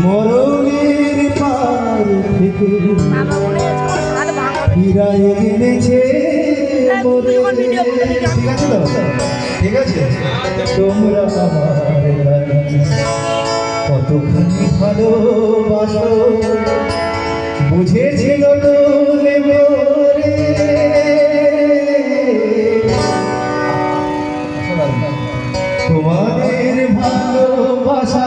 মরণের পার থেকে ফিরায় এনেছে। ঠিক আছে তো? ঠিক আছে? তোমরা আমার কতখানি ভালোবাসো? বুঝেছিল তোরে মোরে তোমাদের ভালোবাসা